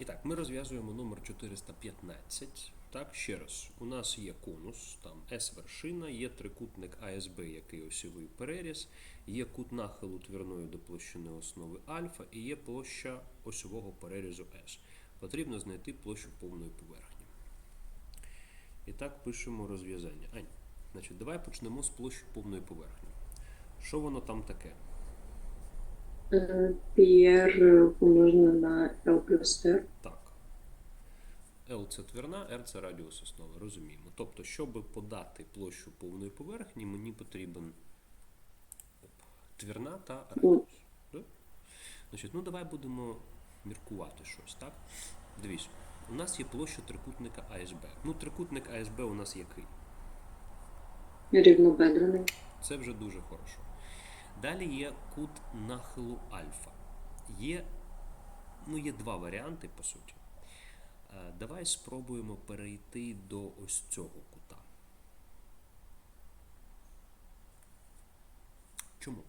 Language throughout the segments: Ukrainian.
І так, ми розв'язуємо номер 415. Так, ще раз, у нас є конус, там S вершина, є трикутник АСБ, який осьовий переріз, є кут нахилу твірної до площини основи альфа і є площа осьового перерізу S. Потрібно знайти площу повної поверхні. І так пишемо розв'язання. Ань, значить, давай почнемо з площі повної поверхні. Що воно там таке? Е, PR помножено на L плюс R. Так. L це твірна, R це радіус основи, розуміємо. Тобто, щоб подати площу повної поверхні, мені потрібен твірна та радіус. Да? Значить, ну давай будемо міркувати щось, так? Дивіться, у нас є площа трикутника АСБ. Ну, трикутник АСБ у нас який? Рівнобедрений. Це вже дуже хорошо. Далі є кут нахилу альфа. Є, ну, є два варіанти, по суті. Е, Давай спробуємо перейти до ось цього кута. Чому?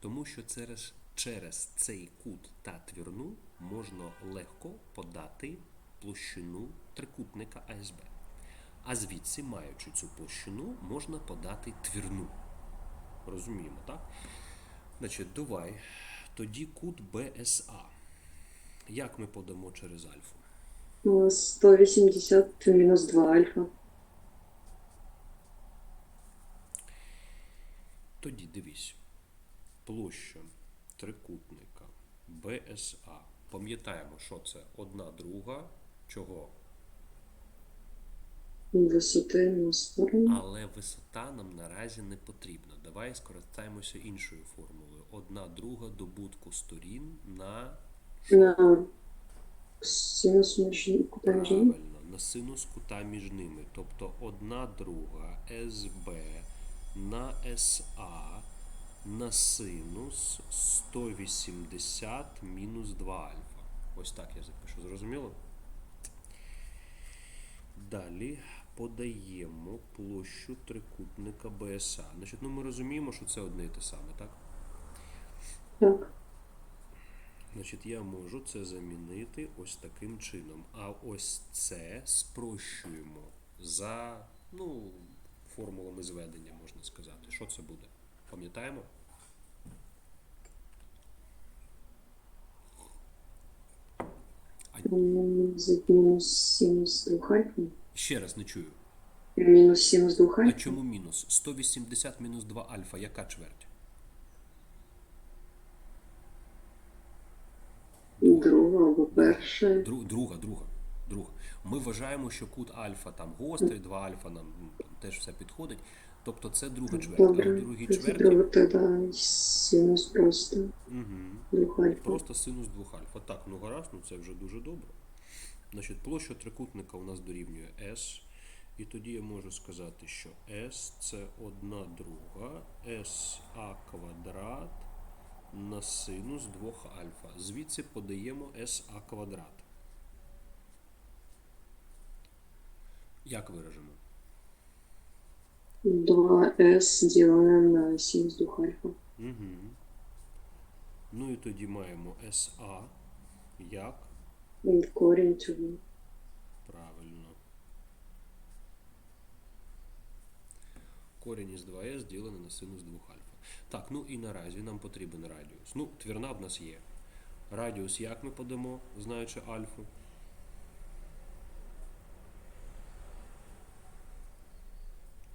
Тому що через, через цей кут та твірну можна легко подати площину трикутника АСБ. А звідси, маючи цю площину, можна подати твірну. Розуміємо, так? Значить, давай. Тоді кут БСА. Як ми подамо через альфу? Е, 180 мінус 2 альфа. Тоді дивись. Площа трикутника БСА. Пам'ятаємо, що це одна друга. Чого? Висоти мінус сторони. Але висота нам наразі не потрібна. Давай скористаємося іншою формулою. Одна друга добутку сторін на? На синус між. Правильно, на синус кута між ними. Тобто одна друга СБ на СА на синус 180 мінус 2 альфа. Ось так я запишу. Зрозуміло? Далі подаємо площу трикутника БСА. Значить, ну ми розуміємо, що це одне і те саме, так? Так. Значить, я можу це замінити ось таким чином. А ось це спрощуємо за ну, формулами зведення, можна сказати. Що це буде? Пам'ятаємо? З- Мінус синус 2 альфа. Ще раз не чую. Мінус синус 2 А альфа. чому мінус? 180 мінус 2 альфа, яка чверть? Друга або перша. Дру- друга, друга, друга. Ми вважаємо, що кут альфа там гострий, 2 альфа нам теж все підходить. Тобто це друга чверть. А Добре. в другій чверті друга тоді синус просто угу. 2 альфа. Просто синус 2 альфа. Так, ну гаразд, ну це вже дуже добре. Значить, площа трикутника у нас дорівнює S. І тоді я можу сказати, що S це одна друга SA квадрат на синус 2 альфа. Звідси подаємо SA квадрат. Як виражемо? 2s ділене на синус 2 альфа. Угу. Ну і тоді маємо SA як Корінь цього. Правильно. Корінь із 2s ділене на синус 2 альфа. Так, ну і наразі нам потрібен радіус. Ну, твірна в нас є. Радіус як ми подамо, знаючи альфу?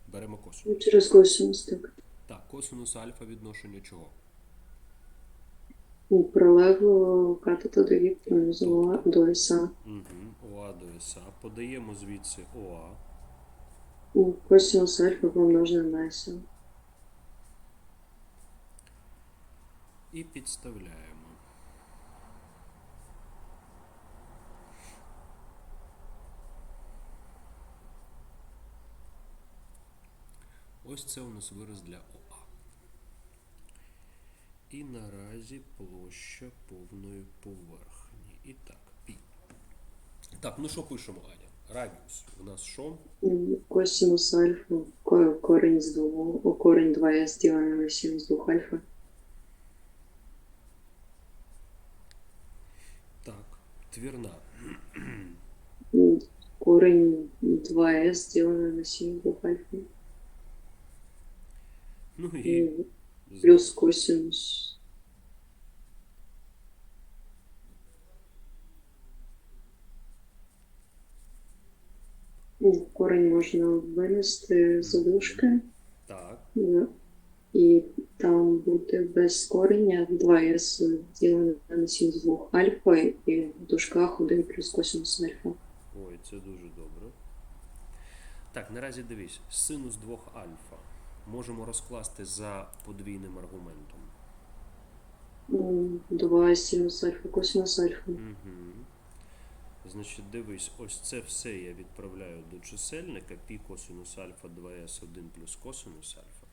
Беремо косинус. Ну, Через косинус так. Так, косинус альфа відношення чого? У прилеглого катета до віктору з до СА. Угу. ОА до СА. Подаємо звідси ОА. У косинус альфа помножене на СА. і підставляємо. Ось це у нас вираз для ОА. І наразі площа повної поверхні. І так, пі. Так, ну що пишемо, Аня? Радіус. У нас що? У Косинус альфа, ко- корінь з 2, у корінь 2s ділене на синус 2 альфа. Так. твірна. М, Корень 2s делаем на синус 2 альфа. Ну і И плюс косинус. Ну, Корень можна винести з дужки. так. І там буде без кореня 2s ділене на синус 2 альфа і в дужках 1 плюс косинус альфа. Ой, це дуже добре. Так, наразі дивись, синус 2 альфа можемо розкласти за подвійним аргументом. М, 2 синус альфа, косинус альфа. Угу. Значить, дивись, ось це все я відправляю до чисельника пі косинус альфа 2s1 плюс косинус альфа.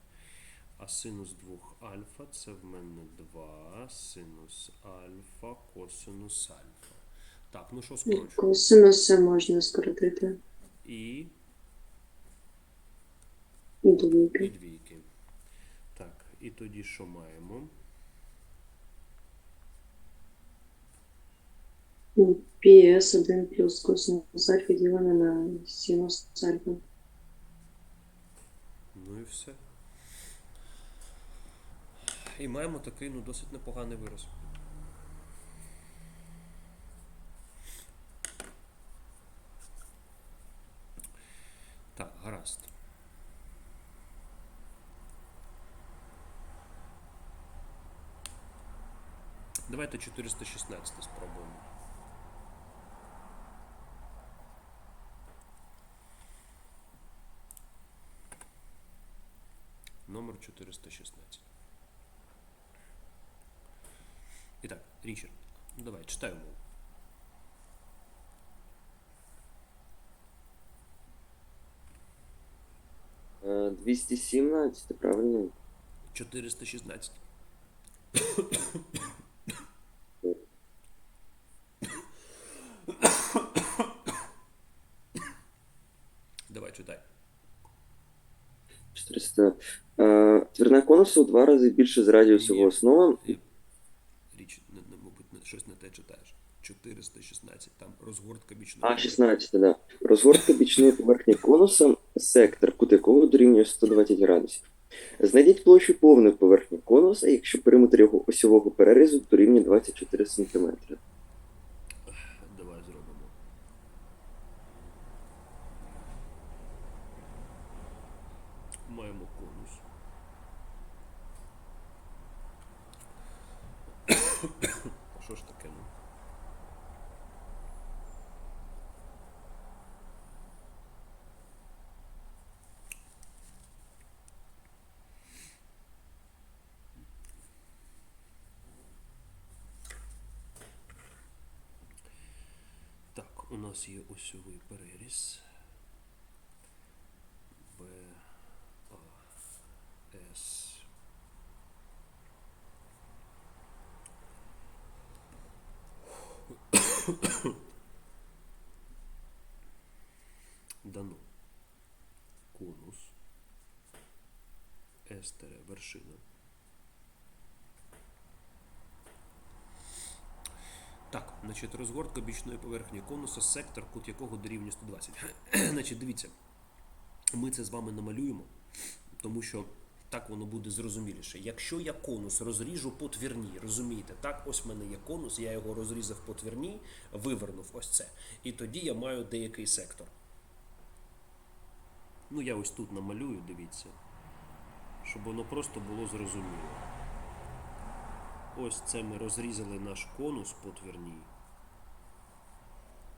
А синус 2 альфа це в мене 2 синус альфа косинус альфа. Так, ну що скорочу? Косинуси можна скоротити. І, І і двійки. двійки. Так, і тоді що маємо? PS 1 плюс косинус альфа ділене на синус альфа. Ну і все. І маємо такий ну, досить непоганий вираз. Давайте 416 спробуємо. Номер 416. І так, Річард, ну давай, читай умову. Е, 217, правильно? 416. 400. Е, конусу в два рази більше за радіусу основи. Річ, мабуть, щось не те читаєш. 416, там розгортка бічної. А, 16, да. Розгортка бічної поверхні конуса, сектор, кут якого дорівнює 120 градусів. Знайдіть площу повної поверхні конуса, якщо периметр його осьового перерізу дорівнює 24 см. Давай зробимо. Маємо конус. А що ж таке? Ну? Так, у нас є осьовий переріз. Б, А, С. Дано. Конус. С вершина. Так, значить, розгортка бічної поверхні конуса, сектор, кут якого дорівнює 120. значить, дивіться, ми це з вами намалюємо, тому що так воно буде зрозуміліше. Якщо я конус розріжу по твірній, розумієте, так, ось в мене є конус, я його розрізав по твірній, вивернув ось це. І тоді я маю деякий сектор. Ну, я ось тут намалюю, дивіться, щоб воно просто було зрозуміло. Ось це ми розрізали наш конус по твірній.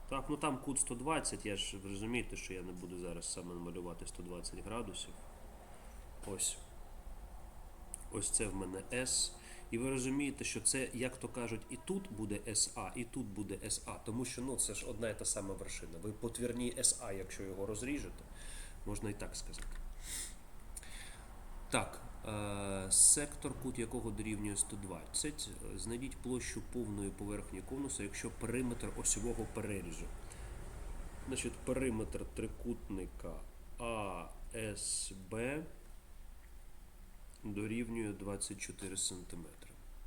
Так, ну там кут 120, я ж розумієте, що я не буду зараз саме малювати 120 градусів. Ось. Ось це в мене S. І ви розумієте, що це, як то кажуть, і тут буде SA, і тут буде SA. Тому що ну, це ж одна і та сама вершина. Ви по твірній SA, якщо його розріжете, можна і так сказати. Так, е, сектор, кут якого дорівнює 120. Е, Знайдіть площу повної поверхні конуса, якщо периметр осьового перерізу. Значить, периметр трикутника АСБ дорівнює 24 см.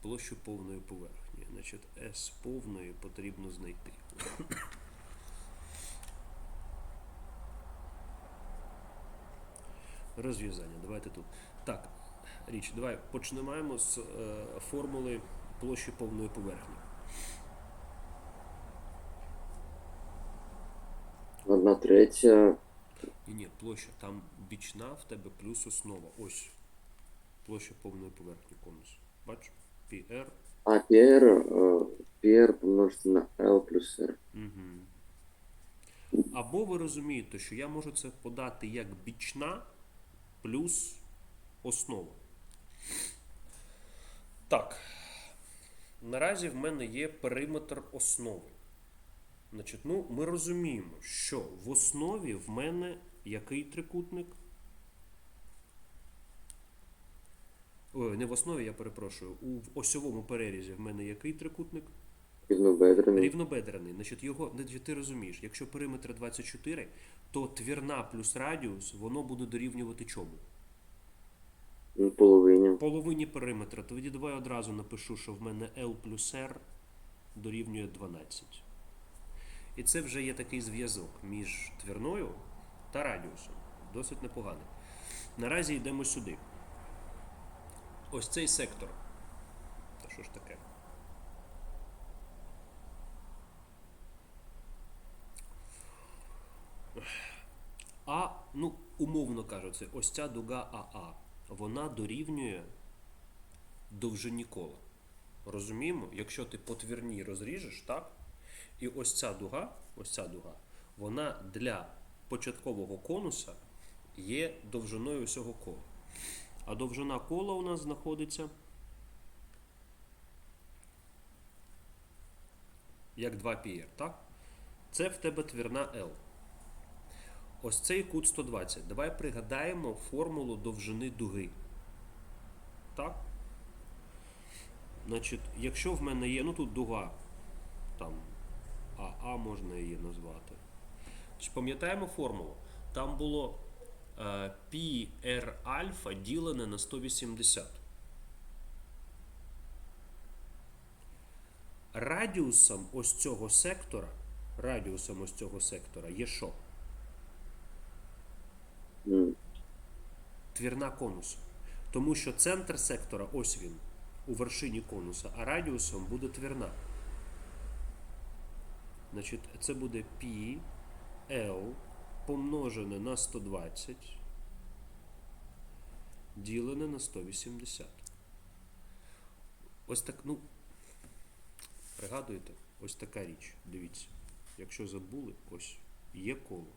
Площу повної поверхні. Значить, S повної потрібно знайти. Розв'язання. Давайте тут. Так, річ, давай почнемо з е, формули площі повної поверхні. Одна третя. Ні, ні, площа. Там бічна в тебе плюс основа. Ось. Площа повної поверхні конусу. Бачиш? PR. А PR, е, PR помножити на L плюс R. Угу. Або ви розумієте, що я можу це подати як бічна плюс основа. Так. Наразі в мене є периметр основи. Значить, ну, ми розуміємо, що в основі в мене який трикутник? Ой, не в основі, я перепрошую. У осьовому перерізі в мене який трикутник? Рівнобедрений. Рівнобедрений. Значить, його, значить, ти розумієш, якщо периметр 24, то твірна плюс радіус, воно буде дорівнювати чому? Половині. Половині периметра. Тоді давай одразу напишу, що в мене L плюс R дорівнює 12. І це вже є такий зв'язок між твірною та радіусом. Досить непоганий. Наразі йдемо сюди. Ось цей сектор. Та що ж таке? А, ну, умовно кажучи, ось ця дуга АА, вона дорівнює довжині кола. Розуміємо, якщо ти по твірній розріжеш, так? І ось ця дуга, ось ця дуга, вона для початкового конуса є довжиною всього кола. А довжина кола у нас знаходиться як 2πr, так? Це в тебе твірна L. Ось цей кут 120. Давай пригадаємо формулу довжини дуги. Так? Значить, якщо в мене є, ну тут дуга, там АА можна її назвати. Пам'ятаємо формулу? Там було е, πr альфа ділене на 180. Радіусом ось цього сектора, радіусом ось цього сектора є що? Твірна конусу. Тому що центр сектора, ось він, у вершині конуса, а радіусом буде твірна. Значить, це буде π L помножене на 120 ділене на 180. Ось так, ну, пригадуєте, ось така річ. Дивіться. Якщо забули, ось є коло,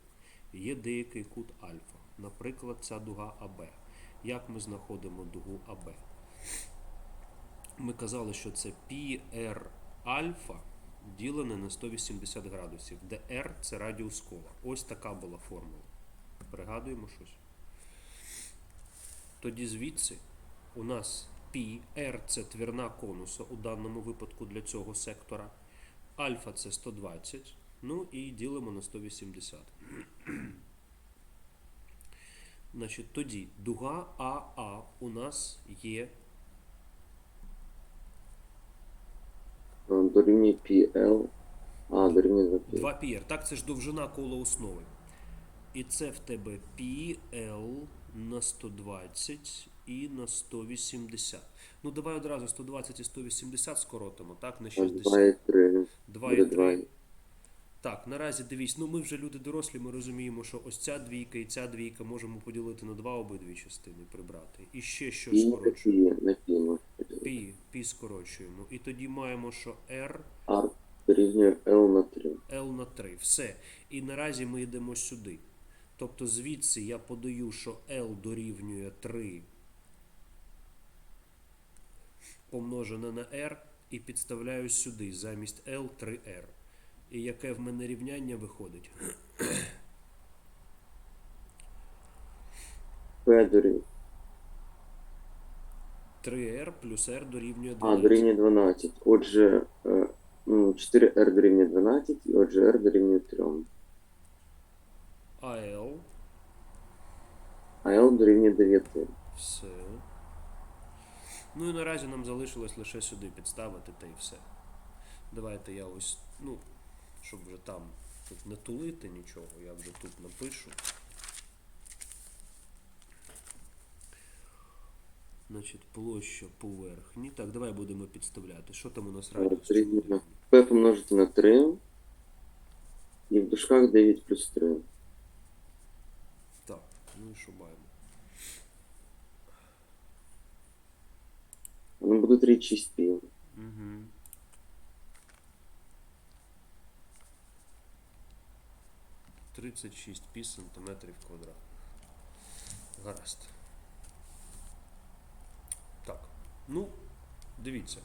є деякий кут альфа. Наприклад, ця дуга АБ. Як ми знаходимо дугу АБ? Ми казали, що це πr альфа ділене на 180 градусів, де R це радіус кола. Ось така була формула. Пригадуємо щось. Тоді звідси у нас π, R це твірна конуса у даному випадку для цього сектора. Альфа це 120. Ну і ділимо на 180. Значить, Тоді дуга АА у нас є. Дорівнює PL. А, дорівнює 2PR. 2 πr Так, це ж довжина кола основи. І це в тебе PL на 120 і на 180. Ну, давай одразу 120 і 180 скоротимо, так? На 60. 2,3. 2,3. Так, наразі дивись, ну ми вже люди дорослі, ми розуміємо, що ось ця двійка і ця двійка можемо поділити на два обидві частини, прибрати. І ще що І на скорочуємо. пі. Пі, пі скорочуємо. І тоді маємо, що R R дорівнює L на 3. L на 3. Все. І наразі ми йдемо сюди. Тобто звідси я подаю, що L дорівнює 3 помножене на R і підставляю сюди замість L 3R. І яке в мене рівняння виходить? P дорівнює. 3R плюс R дорівнює А, 12. дорівнює 12. Отже, е, ну, 4R дорівнює 12, і отже R дорівнює 3. А L А L дорівнює 9. все. Ну і наразі нам залишилось лише сюди підставити та і все. Давайте я ось, ну, щоб вже там тут не тулити нічого, я вже тут напишу. Значить, площа поверхні. Так, давай будемо підставляти. Що там у нас радіус? P помножити на 3. І в дужках 9 плюс 3. Так, ну і що маємо? Воно буде 36 пів. Угу. Тридцять шість пі сантиметрів квадратних. Гаразд. Так. Ну, дивіться.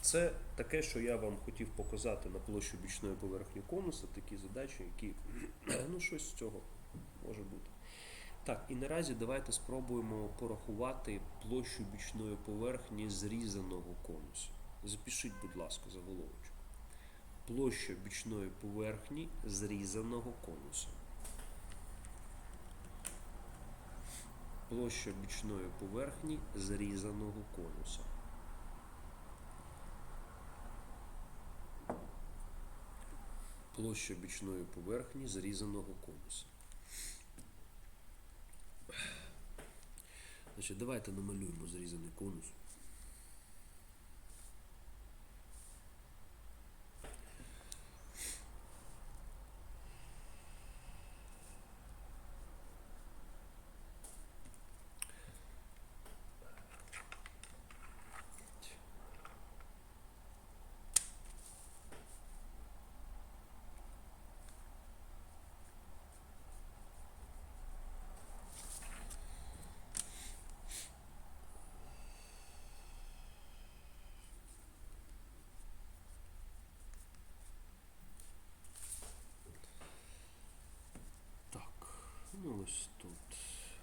Це таке, що я вам хотів показати на площу бічної поверхні конуса, такі задачі, які ну щось з цього може бути. Так, і наразі давайте спробуємо порахувати площу бічної поверхні зрізаного конусу. Запишіть, будь ласка, заголовочок. Площа бічної поверхні зрізаного конусу. Площа бічної поверхні зрізаного конуса. Площа бічної поверхні зрізаного конуса. Значить, давайте намалюємо зрізаний конус. Так, ну ось тут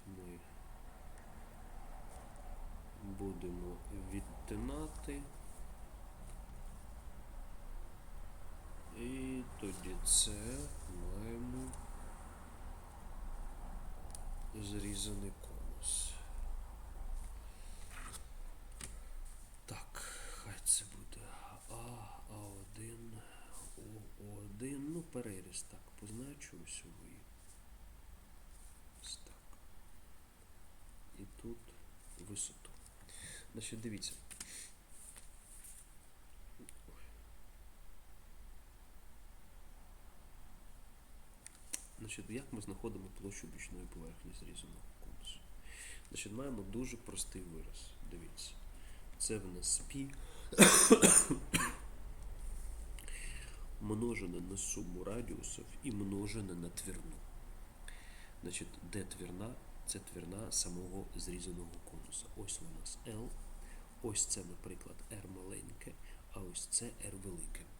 ми будемо відтинати. І тоді це маємо зрізаний конус. Так, хай це буде А, А1, О1, ну переріз так, позначу осьовий. Ось так. І тут висоту. Значить, дивіться. Значить, як ми знаходимо площу бічної поверхні зрізаного конусу? Значить, маємо дуже простий вираз. Дивіться. Це в нас пі множене на суму радіусів і множене на твірну. Значить, де твірна? Це твірна самого зрізаного конуса. Ось у нас L, ось це, наприклад, R маленьке, а ось це R велике.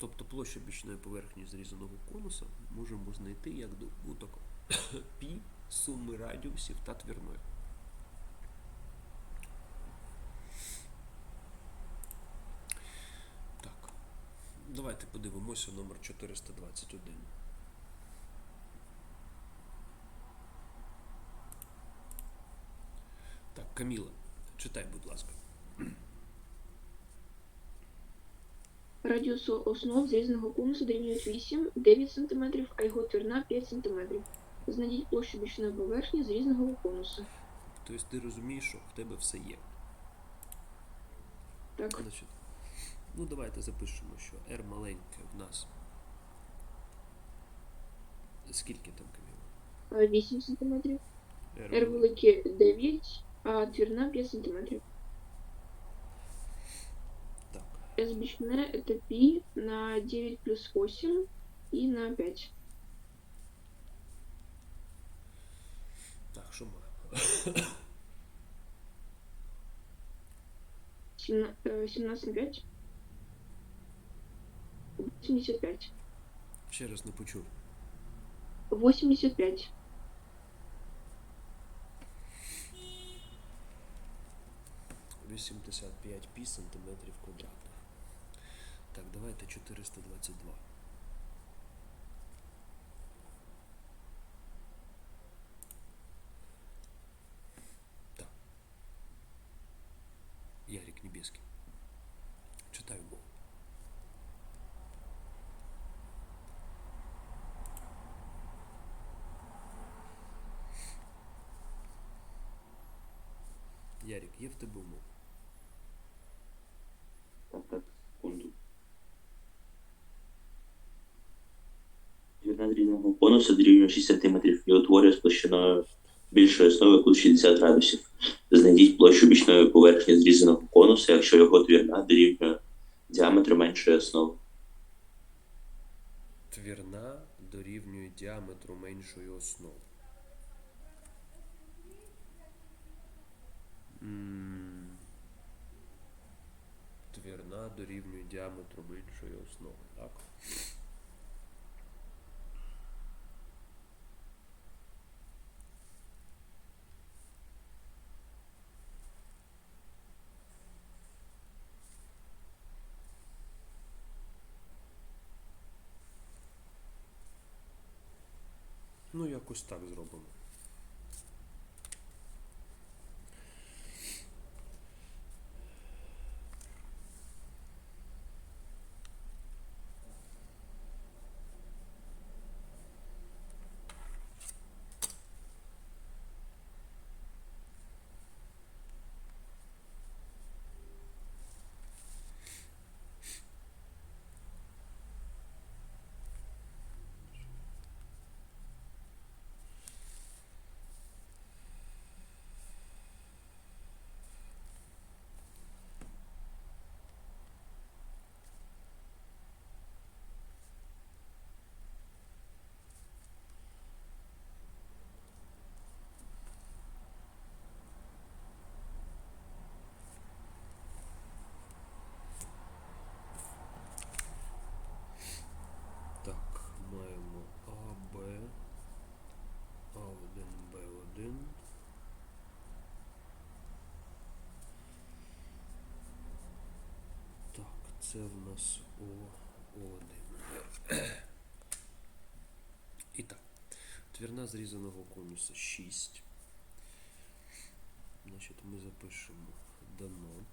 Тобто площа бічної поверхні зрізаного конуса можемо знайти як добуток пі суми радіусів та твірної. Так, давайте подивимося номер 421. Так, Каміла, читай, будь ласка. Радіус основ зрізаного конусу дорівнює 8, 9 см, а його твірна 5 см. Знайдіть площу бічної поверхні зрізаного конуса. Тобто ти розумієш, що в тебе все є. Так, Значить, ну давайте запишемо, що R маленьке в нас. Скільки там Каміла? а 8 см, R R велике 9, а твірна 5 см. Так. S бічне это π на 9 плюс 8 і на 5. Так, що маємо? 17 на 5. 85. Ще раз не почув. 85. – 85 пі сантиметрів квадратних. Так, давайте 422. Так. Ярік, є в тебе умова? Так, так, секунду. Двірна конуса дорівнює 6 см і утворює з площиною більшої основи кут 60 градусів. Знайдіть площу бічної поверхні зрізаного конуса, якщо його двірна дорівнює діаметру меншої основи. Твірна дорівнює діаметру меншої основи. Твірна дорівнює діаметру меншої основи, так? Ну, якось так зробимо. Так, маємо А, Б, А1, Б1. Так, це в нас О, О1. І так, твірна зрізаного конуса 6. Значить, ми запишемо дано.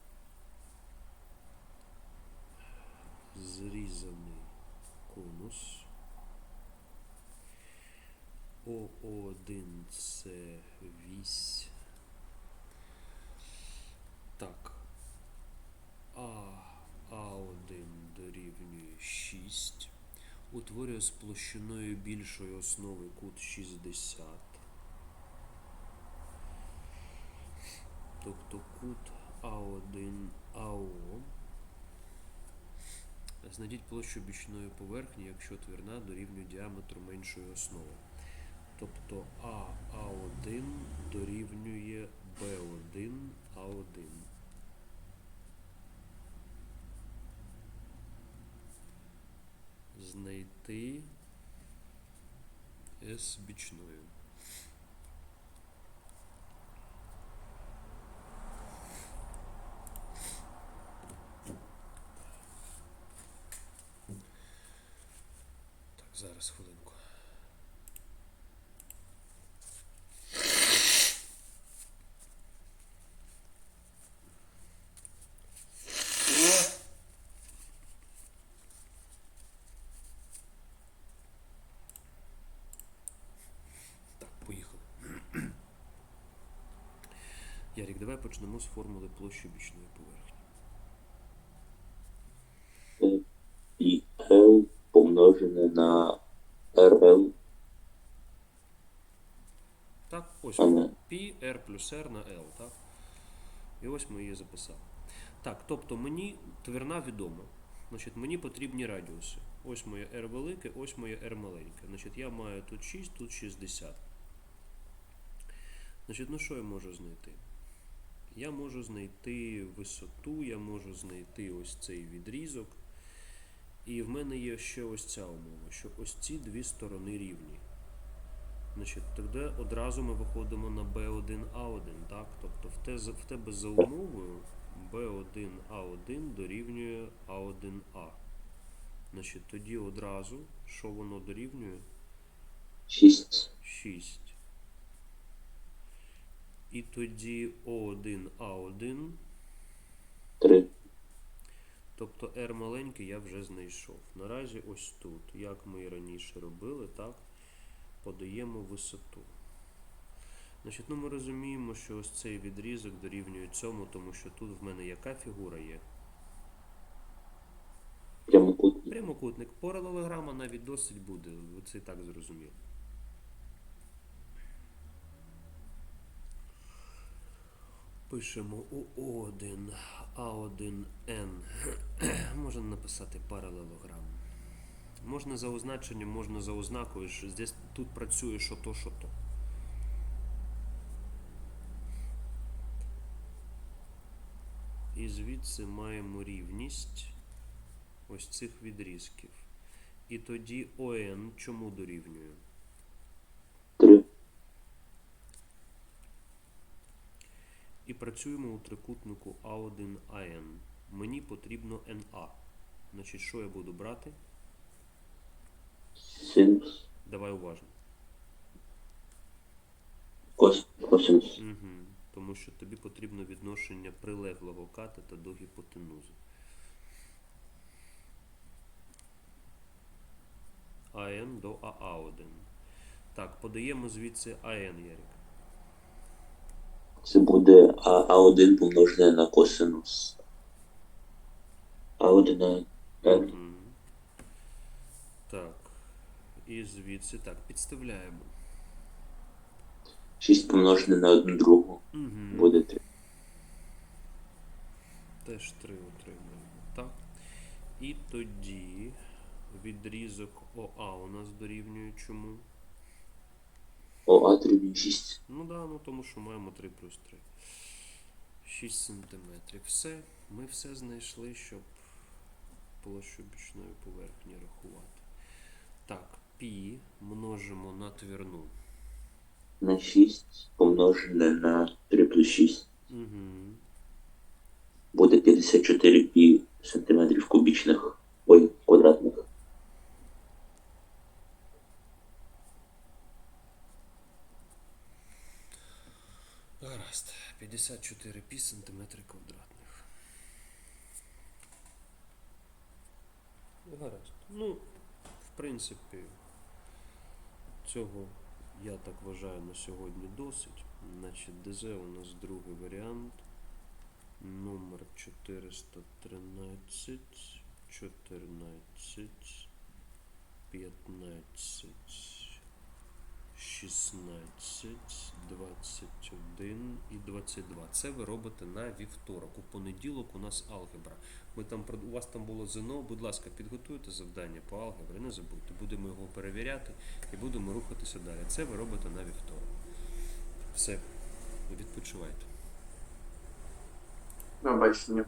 Зрізаний конус. О1 це вісь. Так. А А1 дорівнює 6. Утворює з площиною більшої основи кут 60. Тобто кут А1 АО. Знайдіть площу бічної поверхні, якщо твірна дорівнює діаметру меншої основи. Тобто А А1 дорівнює Б1 Знайти С бічною. Так, зараз хвилинку. Так, поїхали. Ярік, давай почнемо з формули площі бічної поверхні. І L помножене на RL, Так, ось Ага. Π, R плюс R на L, так? І ось ми її записали. Так, тобто мені твірна відома. Значить, мені потрібні радіуси. Ось моє R велике, ось моє R маленьке. Значить, я маю тут 6, тут 60. Значить, ну що я можу знайти? Я можу знайти висоту, я можу знайти ось цей відрізок. І в мене є ще ось ця умова, що ось ці дві сторони рівні. Значить, тоді одразу ми виходимо на B1A1, так? Тобто в, те, в тебе за умовою B1A1 дорівнює A1A. Значить, тоді одразу, що воно дорівнює? 6, 6. І тоді O1A1, 3. тобто R маленький я вже знайшов. Наразі ось тут, як ми і раніше робили, так, подаємо висоту. Значить, ну ми розуміємо, що ось цей відрізок дорівнює цьому, тому що тут в мене яка фігура є? Прямокутник. Прямокутник. Паралелограма навіть досить буде, ви це і так зрозуміли. Пишемо У1, А1N. Можна написати паралелограм. Можна за означенням, можна за ознакою. що Здесь, тут працює що то, що то. І звідси маємо рівність ось цих відрізків. І тоді ОН чому дорівнює? 3. І працюємо у трикутнику А1АН. Мені потрібно НА. Значить, що я буду брати? Синус. Давай уважно. Кос. Косинус. Угу. Тому що тобі потрібно відношення прилеглого катета до гіпотенузи. АН до АА1. Так, подаємо звідси АН, Ярик. Це буде А1 помножене на косинус. А1 на. Мгм. Так. І звідси так, підставляємо. 6 помножене на 1 другу. Угу. Буде 3. Теж 3 отримаємо. Так. І тоді відрізок ОА у нас дорівнює чому? О, А дорівнює 6. Ну да, ну тому що маємо 3 плюс 3. 6 см. Все. Ми все знайшли, щоб площу бічної поверхні рахувати. Так, пі множимо на твірну. На 6 помножене на 3 плюс 6. Угу. Буде 54 пі сантиметрів кубічних. Ой, квадратних. Гаразд. 54 пі сантиметри квадратних. Гаразд. Ну, в принципі, цього я так вважаю на сьогодні досить. Значить, ДЗ у нас другий варіант. Номер 413, 14, 15, 16, 21 і 22. Це ви робите на вівторок. У понеділок у нас алгебра. Ми там у вас там було ЗНО. Будь ласка, підготуйте завдання по алгебрі, не забудьте. Будемо його перевіряти і будемо рухатися далі. Це ви робите на вівторок. Все, відпочивайте. До бачення.